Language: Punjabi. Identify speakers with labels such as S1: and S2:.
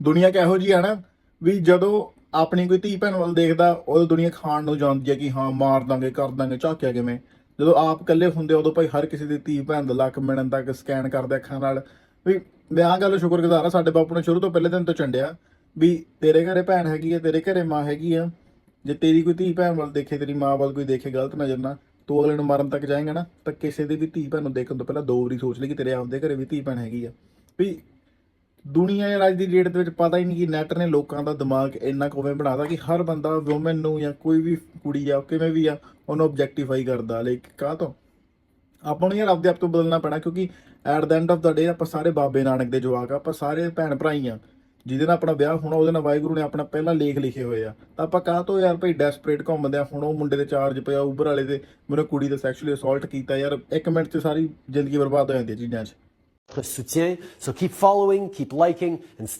S1: ਦੁਨੀਆ ਕਿਹੋ ਜੀ ਆ ਨਾ, ਵੀ ਜਦੋਂ ਆਪਣੀ ਕੋਈ ਧੀ ਭੈਣ ਵੱਲ ਦੇਖਦਾ, ਉਦੋਂ ਦੁਨੀਆ ਖਾਣ ਨੂੰ ਜਾਂਦੀ ਹੈ ਕਿ ਹਾਂ, ਮਾਰ ਦਾਂਗੇ, ਕਰ ਦਾਂਗੇ, ਝਾਕਿਆ ਕਿਵੇਂ? ਜਦੋਂ ਆਪ ਇਕੱਲੇ ਹੁੰਦੇ ਉਦੋਂ ਭਾਈ ਹਰ ਕਿਸੇ ਦੀ ਧੀ ਭੈਣ ਦਾ ਲੱਕ ਮਿਲਣ ਤੱਕ ਸਕੈਨ ਕਰਦੇ ਅੱਖਾਂ ਨਾਲ। ਵੀ ਮੈਂ ਆਹ ਗੱਲ ਸ਼ੁਕਰਗੁਜ਼ਾਰ ਆ ਸਾਡੇ ਬਾਪੂ ਨੇ ਸ਼ੁਰੂ ਤੋਂ ਪਹਿਲੇ ਦਿਨ ਤੋਂ ਚੰਡਿਆ ਵੀ ਤੇਰੇ ਘਰੇ ਭੈਣ ਹੈਗੀ ਆ, ਤੇਰੇ ਘਰੇ ਮਾਂ ਹੈਗੀ ਆ। ਜੇ ਤੇਰੀ ਕੋਈ ਧੀ ਭੈਣ ਵੱਲ ਦੇਖੇ, ਤੇਰੀ ਮਾਂ ਵੱਲ ਕੋਈ ਦੇਖੇ, ਗਲਤ ਨਜ਼ਰ ਨਾਲ, ਤੂੰ ਅਗਲੇ ਨੂੰ ਮਾਰਨ ਤੱਕ ਜਾਏਗਾ ਨਾ, ਤਾਂ ਕਿਸੇ ਦੀ ਵੀ ਧੀ ਭੈਣ ਨੂੰ ਦੇਖਣ ਤੋਂ ਪਹਿਲਾਂ ਦੋ ਵਾਰੀ ਸੋਚ ਲਈ ਕਿ ਤੇਰੇ ਆਪਦੇ ਘਰੇ ਵੀ ਧੀ ਭੈਣ ਹੈਗੀ ਆ। ਵੀ ਦੁਨੀਆ ਯਾਰ ਅੱਜ ਦੀ ਡੇਟ ਦੇ ਵਿੱਚ ਪਤਾ ਹੀ ਨਹੀਂ ਕਿ ਨੈਟ ਨੇ ਲੋਕਾਂ ਦਾ ਦਿਮਾਗ ਇੰਨਾ ਕੋਵੇਂ ਬਣਾਤਾ ਕਿ ਹਰ ਬੰਦਾ ਔਮਨ ਨੂੰ ਜਾਂ ਕੋਈ ਵੀ ਕੁੜੀ ਆ, ਕਿਵੇਂ ਵੀ ਆ, ਉਹਨੂੰ ਆਬਜੈਕਟੀਫਾਈ ਕਰਦਾ ਲਾਈਕ ਕਾਹ ਤੋਂ? ਆਪਾਂ ਨੂੰ ਯਾਰ ਆਪਦੇ ਆਪ ਤੋਂ ਬਦਲਣਾ ਪੈਣਾ ਕਿਉਂਕਿ at the end of the day ਆਪਾਂ ਸਾਰੇ ਬਾਬੇ ਨਾਨਕ ਦੇ ਜਵਾਕ ਆ, ਆਪਾਂ ਸਾਰੇ ਭੈਣ ਭਰਾ ਹੀ ਆ, ਜਿਹਦੇ ਨਾਲ ਆਪਣਾ ਵਿਆਹ ਹੋਣਾ, ਉਹਦੇ ਨਾਲ ਵਾਹਿਗੁਰੂ ਨੇ ਆਪਣਾ ਪਹਿਲਾ ਲੇਖ ਲਿਖੇ ਹੋਏ ਆ। ਤਾਂ ਆਪਾਂ ਕਾਹ ਤੋਂ ਯਾਰ ਭਾਈ ਡੈਸਪਰੇਟ ਘੁੰਮਦੇ ਆ, ਹੁਣ ਉਹ ਮੁੰਡੇ ਦੇ ਚਾਰਜ ਪਿਆ ਉਬਰ ਵਾਲੇ ਦੇ, ਮੈਨੂੰ ਕੁੜੀ ਦਾ ਸੈਕਸ਼ੂਅਲੀ ਅਸੌਲਟ ਕੀਤਾ ਯਾਰ, ਇੱਕ ਮਿੰਟ 'ਚ ਸਾਰੀ ਜ਼ਿੰਦਗੀ ਬਰਬਾਦ ਹੋ ਜਾਂਦੀ ਹੈ ਚੀਜ਼ਾਂ 'ਚ।
S2: Soutien. So keep following, keep liking, and stay